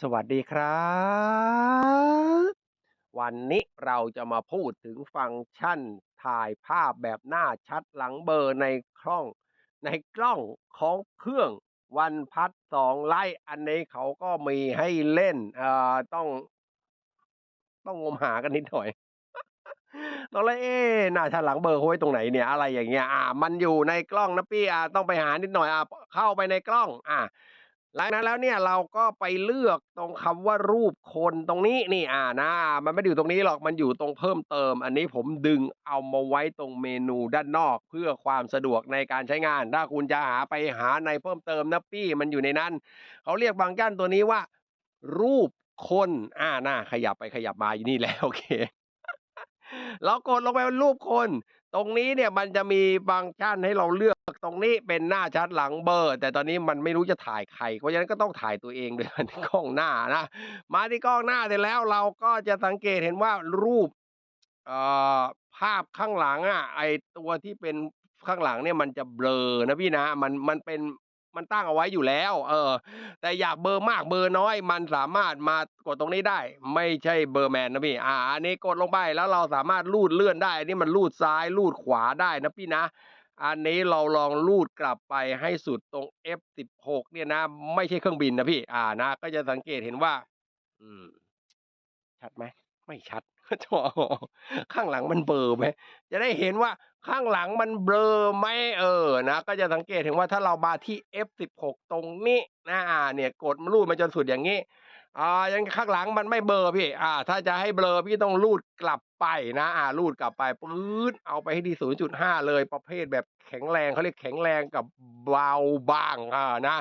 สวัสดีครับ วันนี้เราจะมาพูดถึงฟังก์ชันถ่ายภาพแบบหน้าชัดหลังเบอร์ในคล่อง ในกล้องของเครื่องวันพัดสองไลท์อันนี้เขาก็มีให้เล่นเอ่อต้อง ต้องงมหากันนิดหน่อยตอนแรกเอ๊หน้าชัดหลังเบอร์เขาไว้ตรงไหนเนี่ยอะไรอย่างเงี้ย อ่า มันอยู่ในกล้องนะพี่อ่าต้องไปหานิดหน่อยอ่าเข้าไปในกล้อง อ่า หลังนั้นแล้วเนี่ยเราก็ไปเลือกตรงคำว่ารูปคนตรงนี้นี่อ่านะ มันไม่อยู่ตรงนี้หรอกมันอยู่ตรงเพิ่มเติม อันนี้ผมดึงเอามาไว้ตรงเมนูด้านนอก เพื่อความสะดวกในการใช้งาน ถ้าคุณจะหาไปหาในเพิ่มเติมนะพี่มันอยู่ในนั้น เขาเรียกบางกั้นตัวนี้ว่า รูปคนอ่าน่าขยับไปขยับมาอยู่นี่แหละโอเคเรากดลงไปรูปคน ตรงนี้เนี่ยมันจะมีฟังก์ชันให้เราเลือกตรงนี้เป็นหน้าชัดหลังเบลอร์ แต่ตอนนี้มันไม่รู้จะถ่ายใคร เพราะฉะนั้นก็ต้องถ่ายตัวเองด้วยที่กล้องหน้านะ มาที่กล้องหน้าเสร็จแล้วเราก็จะสังเกตเห็นว่ารูปเอ่อภาพข้างหลังอะไอตัวที่เป็นข้างหลังเนี่ยมันจะเบลอนะพี่นะมันมันเป็น มันตั้งเอาไว้อยู่แล้ว เออ แต่อยากเบอร์มากเบอร์น้อย มันสามารถมากดตรงนี้ได้ ไม่ใช่เบอร์แมนนะพี่ อ่า อันนี้กดลงไปแล้วเราสามารถลูดเลื่อนได้ อันนี้มันลูดซ้ายลูดขวาได้นะพี่นะ อันนี้เราลองลูดกลับไปให้สุดตรง F16 เนี่ยนะ ไม่ใช่เครื่องบินนะพี่ อ่านะ ก็จะสังเกตเห็นว่า อืม ชัดไหม ไม่ชัด โถ่ข้างหลังมันเบลอไหมจะได้เห็นว่าข้างหลังมันเบลอไหมเออนะ ก็จะสังเกตเห็นว่าถ้าเรามาที่ F16 ตรงนี้นะเนี่ยกดลูดมาจนสุดอย่างนี้อ่ายังข้างหลังมันไม่เบลอพี่ อ่า ถ้าจะให้เบลอพี่ต้องลูดกลับไปนะ อ่าลูดกลับไปปื๊ดเอาไปให้ที่0.5เลยประเภทแบบแข็งแรงเขาเรียกแข็งแรงกับเบาบางอ่านะ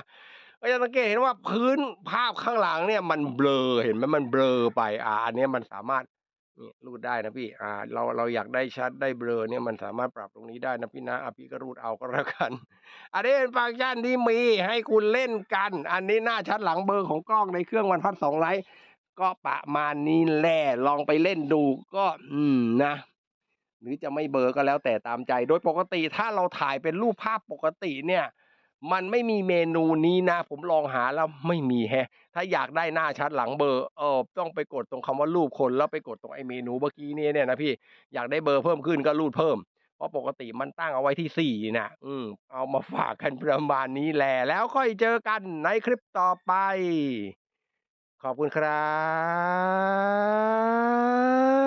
ก็จะสังเกตเห็นว่าพื้นภาพข้างหลังเนี่ยมันเบลอเห็นไหมมันเบลอไปอ่าอันนี้มันสามารถ นี่รูดได้นะพี่ อ่า เราเราอยากได้ชัดได้เบลอเนี่ยมันสามารถปรับตรงนี้ได้นะพี่นะอะพี่ก็รูดเอาก็แล้วกัน อันนี้เป็นฟังก์ชันที่มีให้คุณเล่นกัน อันนี้หน้าชัดหลังเบลอของกล้องในเครื่องวันพัดสองไลท์ก็ประมาณนี้แหละลองไปเล่นดูก็ อืมนะหรือจะไม่เบลอก็แล้วแต่ตามใจ โดยปกติถ้าเราถ่ายเป็นรูปภาพปกติเนี่ย มันไม่มีเมนูนี้นะ ผมลองหาแล้วไม่มีแฮะ ถ้าอยากได้หน้าชัดหลังเบลอเออต้องไปกดตรงคำว่ารูปคนแล้วไปกดตรงไอ้เมนูเมื่อกี้นี้เนี่ยนะพี่อยากได้เบลอเพิ่มขึ้นก็รูดเพิ่มเพราะปกติมันตั้งเอาไว้ที่สี่นะอืมเอามาฝากกันประมาณนี้แหละแล้วค่อยเจอกันในคลิปต่อไป ขอบคุณครับ